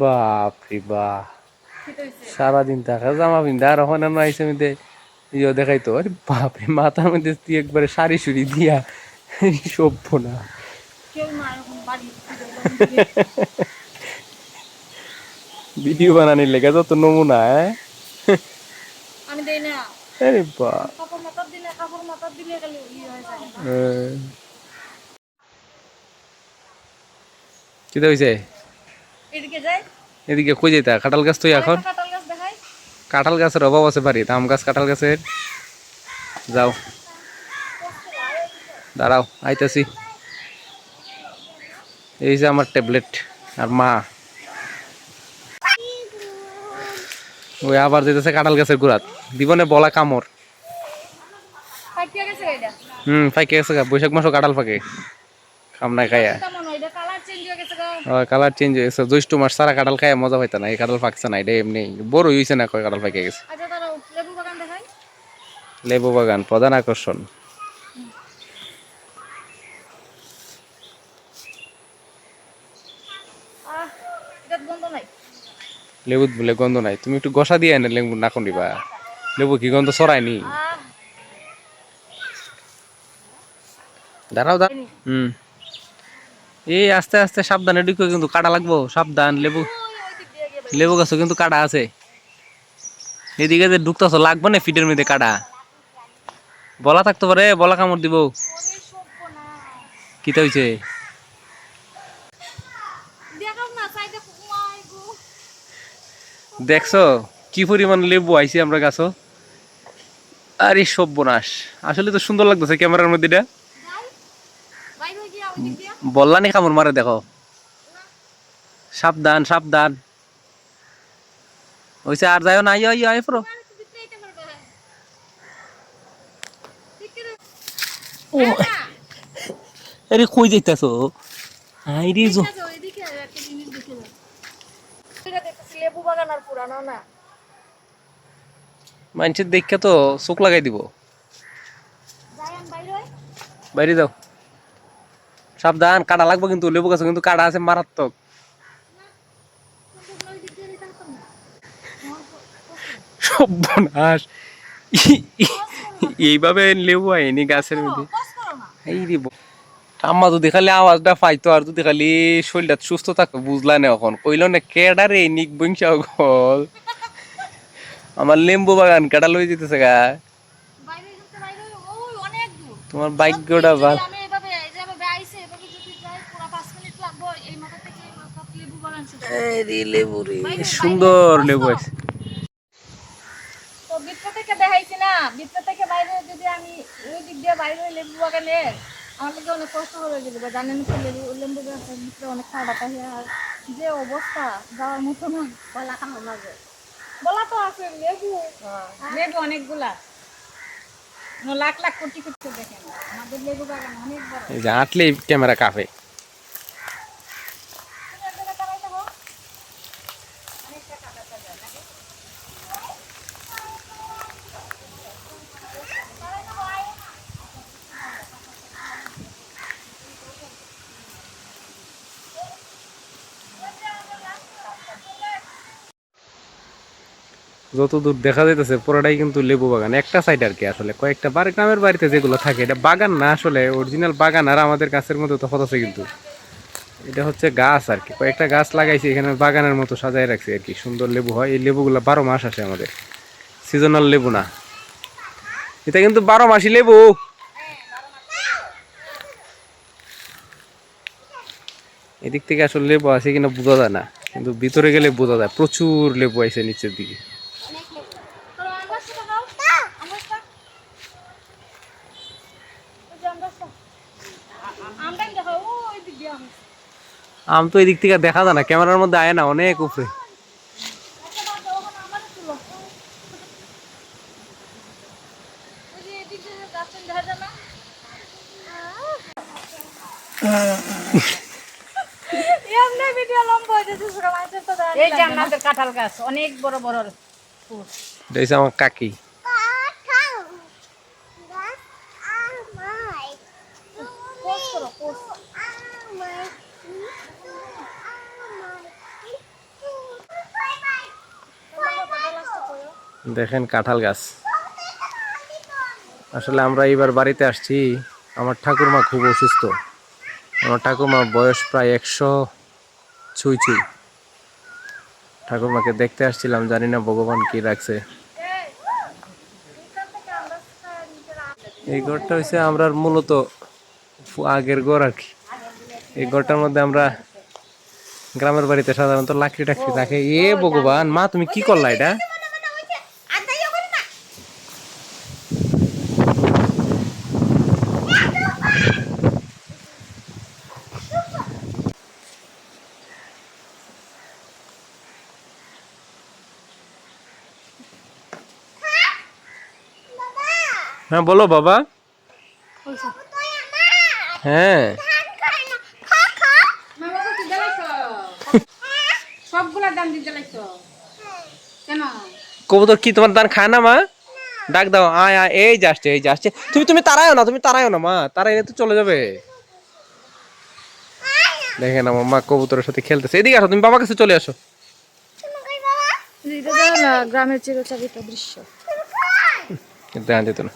বাপরে বাপ। সারাদিন থাকা জামা পিন্ধা আর ওখানে আইসে মধ্যে ইয়ে দেখাইতো আরে বাপরে মাথার মধ্যে তুই একবারে সারি সুরি দিয়া সভ্য না। ভিডিও বানানির লেগে যত নমুনা আমি দেই না। আরে বাপ। কাপড় মাথার দিলে কাপড় মাথার দিলে খালি হয়ে যায়। আহ। কিতা হয়েছে এদিকে যাই। এদিকে কই যেতা কাঁঠাল গাছ তুই এখন? কাঁঠাল গাছের অভাব আছে বাড়ি। আম গাছ কাঁঠাল গাছের? যাও। দাঁড়াও আইতাছি। এই যে আমার ট্যাবলেট আর মা। ওই আবার যেতেছে কাঁঠাল গাছের গোড়াত। দিবনে বলা এটা? হুম ফাইকে গেছে বৈশাখ মাসও কাঁঠাল ফাঁকে। খাম না খাইয়া কেমন হয় এটা কালার চেঞ্জ হয়ে গেছে গো কালার চেঞ্জ হয়ে গেছে জ্যৈষ্ঠ মাস সারা কাঁঠাল খাইয়া মজা পাইতা না এই কাঁঠাল ফাঁকছে না এটা এমনি বড় হইছে না কয় কাঁঠাল ফাঁকে গেছে। আচ্ছা লেবু বাগান প্রধান আকর্ষণ। আহ নাই। লেবু বলে গন্ধ নাই। তুমি একটু গসা দিয়ে এনে লেবু না দিবা। লেবু কি গন্ধ আহ। দাঁড়াও দাঁড়াও। হুম। এই আস্তে আস্তে সাবধানে ঢুকো, কিন্তু কাটা লাগবো। সাবধান, লেবু লেবু গাছও কিন্তু কাটা আছে। এদিকে যে ঢুকতেছ, লাগবে না ফিটের মধ্যে কাটা? বলা থাকতে পারে, বলা কামড় দিব। মাই গো দেখছ, কি পরিমাণ লেবু আইছি আমরা গাছ আরে সর্বনাশ। আসলে তো সুন্দর লাগতেছে ক্যামেরার মধ্যে এটা যাই বাইরে হয়ে গিয়া ওই দিক দিয়া বললানি কামড় মারে দেখো। সাবধান সাবধান। হইছে আর যাও না আইও আই পুরো আরে কই যাইতাছো? আই রে জো মানুষের দেখে তো চোখ লাগাই দিব। যাই বাইরে যাও। সাবধান কাটা লাগবে কিন্তু লেবু গাছ কিন্তু কাটা আছে মারাত্মক। সর্বনাশ। এইভাবে লেবু আইনি গাছের মধ্যে। এই আম্মা যদি খালি আওয়াজটা পাইতো আর যদি খালি শরীরটা সুস্থ থাকতো বুঝলা না এখন। কইল না কেডা রে নিক বংশা গল। আমার লেম্বু বাগান কেডা লই যেতেছে গা? তোমার ভাগ্যটা ভালো আমি এভাবে এই যে এভাবে আইছে এভাবে যদি যাই পুরো পাঁচ মিনিট লাগবে এই মাথা থেকে এই মাথা লেবু রে সুন্দর লেবু আছে। তো বিত্ত থেকে দেখাইছি না? বিত্ত থেকে বাইরে যদি আমি ওই দিক দিয়ে বাইরে লেবু বাগানে আমার লোকে অনেক কষ্ট হয়ে যাবে জানেন তো লেবু লেবু গাছের ভিতরে অনেক খাওয়া থাকে আর যে অবস্থা যাওয়ার মতো না বলা তো আছে লেবু। লেবু অনেকগুলা। লাখ লাখ কোটি কোটি দেখেন। আমাদের লেবু বাগান অনেক বড়। এই যে আটলেই ক্যামেরা কাফে তুমি এক জায়গায় দাঁড়াই থাকো। অনেকটা কাটাতে যায় নাকি? দাঁড়াই থাকো, আয়। যতদূর দেখা যাইতেছে, পুরোটাই কিন্তু লেবু বাগান। একটা সাইড আর কি আসলে। কয়েকটা বাড়ি, গ্রামের বাড়িতে যেগুলো থাকে, এটা বাগান না আসলে অরিজিনাল বাগান আর আমাদের গাছের মধ্যে তফাৎ আছে কিন্তু। এটা হচ্ছে গাছ আর কি। কয়েকটা গাছ লাগাইছি, এখানে বাগানের মতো সাজায় রাখছি আর কি। সুন্দর লেবু হয়। এই লেবুগুলো বারো মাস আসে আমাদের। সিজনাল লেবু না। এটা কিন্তু বারো মাসই লেবু। এদিক থেকে আসলে লেবু আছে কিনা বোঝা যায় না। কিন্তু ভিতরে গেলে বোঝা যায়। প্রচুর লেবু আছে নিচের দিকে অনেক লেবু। তোর আন্দাজটা দাও। আন্দাজটা। দিক আম। তো এদিক থেকে দেখা যায় না ক্যামেরার মধ্যে আয় না অনেক উপরে এই যে আমাদের কাঁঠাল গাছ অনেক বড় বড় ফুল আমার কাকি দেখেন কাঁঠাল গাছ। আসলে আমরা এইবার বাড়িতে আসছি, আমার ঠাকুরমা খুব অসুস্থ। আমার ঠাকুরমা বয়স প্রায় একশো ছুঁই ছুঁই। ঠাকুরমাকে দেখতে আসছিলাম, জানি না ভগবান কি রাখছে। এই ঘরটা হচ্ছে আমরা মূলত আগের ঘর আর কি। এই ঘরটার মধ্যে আমরা গ্রামের বাড়িতে সাধারণত লাকড়ি টাকড়ি রাখে। এ ভগবান, মা তুমি কি করলা এটা? হ্যাঁ বলো বাবা। হ্যাঁ। সবগুলা দাম দিতে লাগছো। কেন? কবুতর কি তোমার দান খায় না মা? ডাক দাও। আয় আয়। এই যে আসছে এই যে আসছে। তুমি তুমি তারায়ও না তুমি তারায়ও না মা। তারাইলে তো চলে যাবে। দেখেন আমার মা কবুতরের সাথে খেলতেছে। এদিকে আসো তুমি বাবার কাছে চলে আসো। না গ্রামের চিরচারিত দৃশ্য। কিন্তু দেখা যেত না।